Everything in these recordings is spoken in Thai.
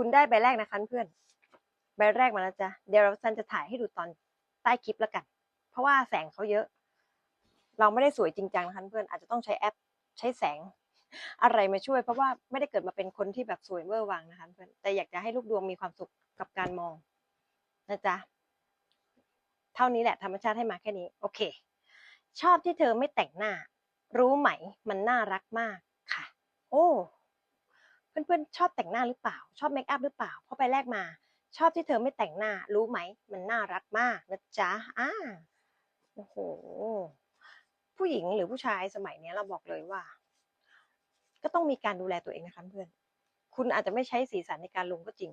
คุณได้ใบแรกนะคะเพื่อนใบแรกมาแล้วจ้ะเดี๋ยวเราซันจะถ่ายให้ดูตอนใต้คลิปแล้วกัน เพราะว่าแสงเขาเยอะ เราไม่ได้สวยจริงจังนะคะเพื่อนอาจจะต้องใช้แอปใช้แสงอะไรมาช่วย เพราะว่าไม่ได้เกิดมาเป็นคนที่แบบสวยเวอร์วังนะคะเพื่อนแต่อยากจะให้ลูกดวงมีความสุขกับการมองนะจ๊ะเท่านี้แหละธรรมชาติให้มาแค่นี้ โอเค ชอบที่เธอไม่แต่งหน้า รู้ไหมมันน่ารักมากค่ะ โอ้ เพื่อนๆชอบแต่งหน้าหรือเปล่า ชอบเมคอัพหรือเปล่าเพราะไปแรกมา ชอบที่เธอไม่แต่งหน้ารู้ไหม มันน่ารักมากนะจ๊ะอ่าโอ้โหผู้หญิงหรือผู้ชายสมัยนี้เราบอกเลยว่า ก็ต้องมีการดูแลตัวเองนะคะเพื่อน คุณอาจจะไม่ใช้สีสันในการลงก็จริง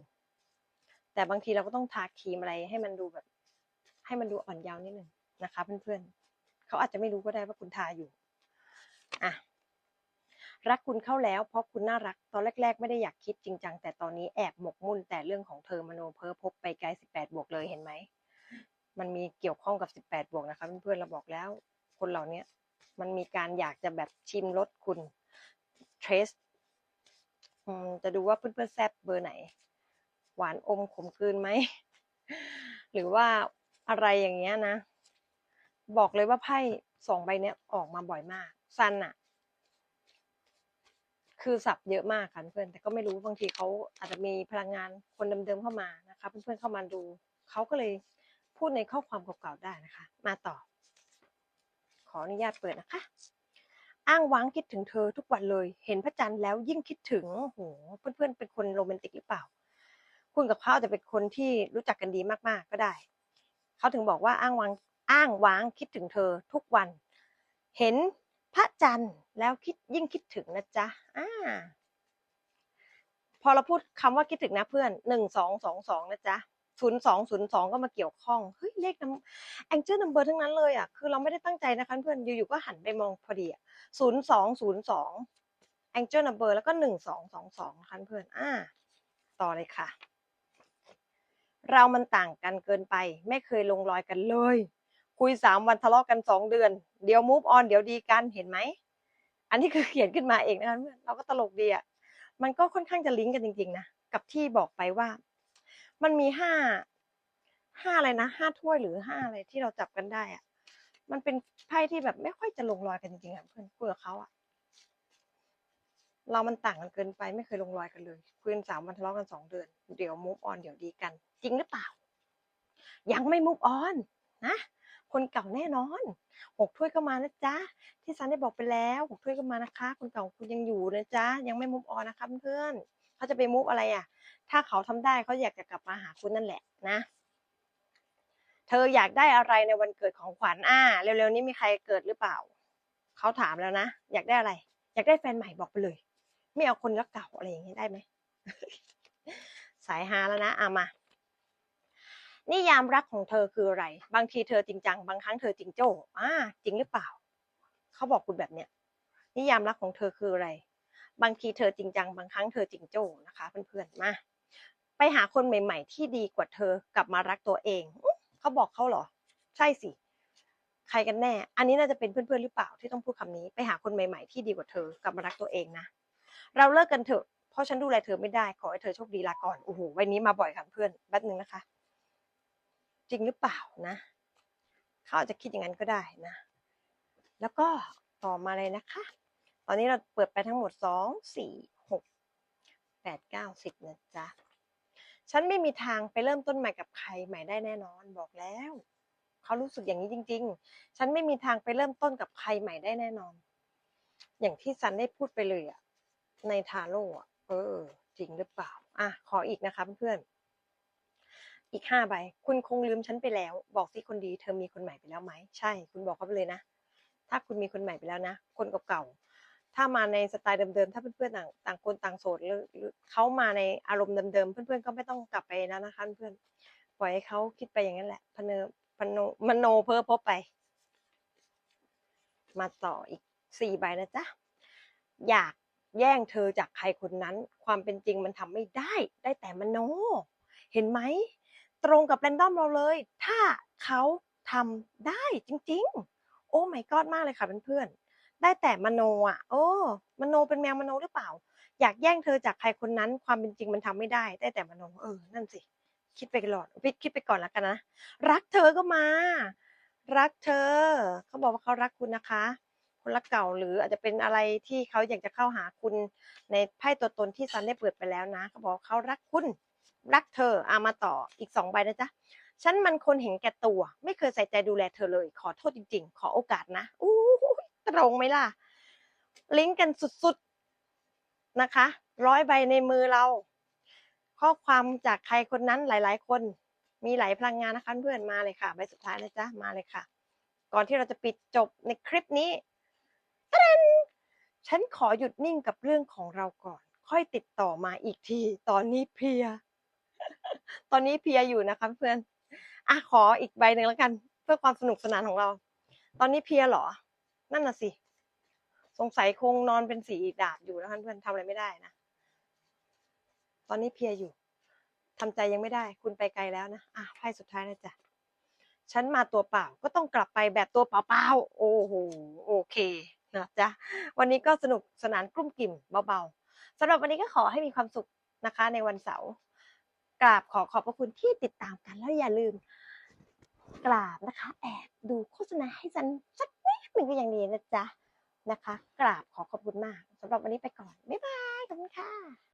แต่บางทีเราก็ต้องทาครีมอะไรให้มันดูแบบ ให้มันดูอ่อนเยาว์นิดนึงนะคะ เพื่อนๆเขาอาจจะไม่รู้ก็ได้ว่าคุณทาอยู่อะ รักคุณเข้าแล้วเพราะคุณน่ารักตอนแรก ๆ ไม่ได้อยากคิดจริงจังแต่ตอนนี้แอบหมกมุ่นแต่เรื่องของเธอมโนเพ้อพบไปไกล18บแปดบวกเลยเห็นไหมมันมีเกี่ยวข้องกับ18บแปดบวกนะคะเพื่อนๆเราบอกแล้ว คนเหล่านี้มันมีการอยากจะแบบชิมรสคุณเทรสจะดูว่าเพื่อนๆแซบเบอร์ไหน หวานอมขมกลืนไหม หรือว่าอะไรอย่างเงี้ยนะ บอกเลยว่าไพ่สองใบเนี้ยออกมาบ่อยมากซันอะ คือสับเยอะมากค่ะเพื่อนแต่ก็ไม่รู้บางทีเขาอาจจะมีพลังงานคนเดิมๆเข้ามานะคะเพื่อนๆเข้ามาดูเขาก็เลยพูดในข้อความเก่าๆได้นะคะ มาต่อ ขออนุญาตเปิดนะคะ อ้างว้างคิดถึงเธอทุกวันเลย เห็นพระจันทร์แล้วยิ่งคิดถึงโหเพื่อนๆเป็นคนโรแมนติกหรือเปล่า คุณกับเขาอาจจะเป็นคนที่รู้จักกันดีมากๆก็ได้เขาถึงบอกว่าอ้างว้างอ้างว้างคิดถึงเธอทุกวัน เห็น พระจันทร์แล้วคิดยิ่งคิดถึงนะจ๊ะอ่าพอเราพูดคำว่าคิดถึงนะเพื่อนหนึ่งสองสองสองนะจ๊ะศูนย์สองศูนย์สองก็มาเกี่ยวข้องเฮ้ยเลขนัมแองเจิลนัมเบอร์ทั้งนั้นเลยอะคือเราไม่ได้ตั้งใจนะคะเพื่อนอยู่ๆก็หันไปมองพอดีอะศูนย์สองศูนย์สองแองเจิลนัมเบอร์แล้วก็หนึ่งสองสองสองนะคะเพื่อนอ่าต่อเลยค่ะ เรามันต่างกันเกินไป ไม่เคยลงรอยกันเลย คุยสามวันทะเลาะกันสองเดือน เดี๋ยวมูฟออนเดี๋ยวดีกันเห็นไหม อันนี้คือเขียนขึ้นมาเองนะคะเพื่อนเราก็ตลกดีอะมันก็ค่อนข้างจะลิงก์กันจริงๆนะกับที่บอกไปว่า มันมีห้าห้าอะไรนะห้าถ้วยหรือห้าอะไรที่เราจับกันได้อะมันเป็นไพ่ที่แบบไม่ค่อยจะลงรอยกันจริงๆอะเพื่อนคุยกับเขาอะเรามันต่างกันเกินไปไม่เคยลงรอยกันเลยคุยกันสามวันทะเลาะกันสองเดือน เดี๋ยวมูฟออนเดี๋ยวดีกัน จริงหรือเปล่า ยังไม่มูฟออนนะ คนเก่าแน่นอนหกถ้วยก็มานะจ๊ะที่ซันได้บอกไปแล้วหกถ้วยก็มานะคะ คนเก่าคุณยังอยู่นะจ๊ะยังไม่มุฟออนนะคะเพื่อนเขาจะไปมุฟอะไรอะ ถ้าเขาทำได้เขาอยากจะกลับมาหาคุณนั่นแหละนะ เธออยากได้อะไรในวันเกิดของขวัญอ่าเร็วๆนี้มีใครเกิดหรือเปล่าเขาถามแล้วนะอยากได้อะไร อยากได้แฟนใหม่บอกไปเลย ไม่เอาคนรักเก่าอะไรอย่างนี้ได้ไหมสายฮาแล้วนะอามา นิยามรักของเธอคืออะไร บางทีเธอจริงจัง บางครั้งเธอจริงโจ้อ่าจริงหรือเปล่า เขาบอกคุณแบบเนี้ย นิยามรักของเธอคืออะไร บางทีเธอจริงจัง บางครั้งเธอจริงโจ้นะคะ เพื่อนๆ มา ไปหาคนใหม่ ๆ ที่ดีกว่าเธอกลับมารักตัวเอง เขาบอกเขาเหรอ ใช่สิ ใครกันแน่ อันนี้น่าจะเป็นเพื่อนๆ หรือเปล่าที่ต้องพูดคำนี้ ไปหาคนใหม่ ๆ ที่ดีกว่าเธอกลับมารักตัวเองนะ เราเลิกกันเถอะ เพราะฉันดูแลเธอไม่ได้ ขอให้เธอโชคดีลาก่อน โอ้โห วันนี้มาบ่อยค่ะเพื่อน แป๊บนึงนะคะ จริงหรือเปล่านะเขาอาจจะคิดอย่างนั้นก็ได้นะ แล้วก็ต่อมาเลยนะคะ ตอนนี้เราเปิดไปทั้งหมดสองสี่หกแปดเก้าสิบนะจ๊ะฉันไม่มีทางไปเริ่มต้นใหม่กับใครใหม่ได้แน่นอนบอกแล้วเขารู้สึกอย่างนี้จริง ๆ ฉันไม่มีทางไปเริ่มต้นกับใครใหม่ได้แน่นอน อย่างที่ซันได้พูดไปเลยอะในทาโร่อะเออ จริงหรือเปล่า อะขออีกนะคะเพื่อนๆ อีกห้าใบ คุณคงลืมฉันไปแล้ว บอกสิคนดี เธอมีคนใหม่ไปแล้วไหม ใช่ คุณบอกเขาไปเลยนะ ถ้าคุณมีคนใหม่ไปแล้วนะ คนเก่าๆ ถ้ามาในสไตล์เดิมๆ ถ้าเพื่อนๆ ต่างต่างคนต่างโสดหรือเขามาในอารมณ์เดิมๆ เพื่อนๆ ก็ไม่ต้องกลับไปนะนะคะเพื่อน ปล่อยให้เขาคิดไปอย่างนั้นแหละ พเนพโนมโนเพ้อพบไป มาต่ออีกสี่ใบนะจ๊ะ อยากแย่งเธอจากใครคนนั้น ความเป็นจริงมันทำไม่ได้ ได้แต่มโน เห็นไหม ตรงกับแรนดอมเราเลย ถ้าเขาทำได้จริง ๆ โอ้ไม่กอดมากเลยค่ะเพื่อนๆได้แต่มโนอะ โอ้มโนเป็นแมวมโนหรือเปล่า อยากแย่งเธอจากใครคนนั้น ความเป็นจริงมันทำไม่ได้ ได้แต่มโนเออนั่นสิ คิดไปก่อนคิดคิดไปก่อนแล้วกันนะรักเธอก็มา รักเธอ เขาบอกว่าเขารักคุณนะคะคนรักเก่าหรืออาจจะเป็นอะไรที่เขาอยากจะเข้าหาคุณในไพ่ตัวตนที่ซันได้เปิดไปแล้วนะเขาบอกเขารักคุณ รักเธออามาต่ออีกสองใบนะจ๊ะฉันมันคนเห็นแก่ตัว ไม่เคยใส่ใจดูแลเธอเลย ขอโทษจริง ๆ ขอโอกาสนะอู้ตรงไหมล่ะ ลิงก์กันสุดๆนะคะร้อยใบในมือเรา ข้อความจากใครคนนั้นหลาย ๆ คน มีหลายพลังงานนะคะเพื่อนมาเลยค่ะใบสุดท้ายนะจ๊ะมาเลยค่ะ ก่อนที่เราจะปิดจบในคลิปนี้ตะนฉันขอหยุดนิ่งกับเรื่องของเราก่อน ค่อยติดต่อมาอีกที ตอนนี้เพลีย ตอนนี้เพียอยู่นะคะเพื่อนอะขออีกใบหนึ่งแล้วกัน เพื่อความสนุกสนานของเรา ตอนนี้เพียเหรอ นั่นน่ะสิ สงสัยคงนอนเป็นสีดาบอยู่นะคะเพื่อนทำอะไรไม่ได้นะ ตอนนี้เพียอยู่ทำใจยังไม่ได้ คุณไปไกลแล้วนะอะไพ่สุดท้ายนะจ๊ะฉันมาตัวเปล่าก็ต้องกลับไปแบบตัวเปล่าๆโอ้โหโอเคนะจ๊ะวันนี้ก็สนุกสนานกลุ้มกิ่มเบาๆสำหรับวันนี้ก็ขอให้มีความสุขนะคะในวันเสาร์ กราบขอขอบพระคุณที่ติดตามกันแล้วอย่าลืม กราบนะคะ แอบดูโฆษณาให้ฉันสักนิดหนึ่งก็ยังดีนะจ๊ะนะคะ กราบขอขอบคุณมากสำหรับวันนี้ไปก่อนบ๊ายบายขอบคุณค่ะ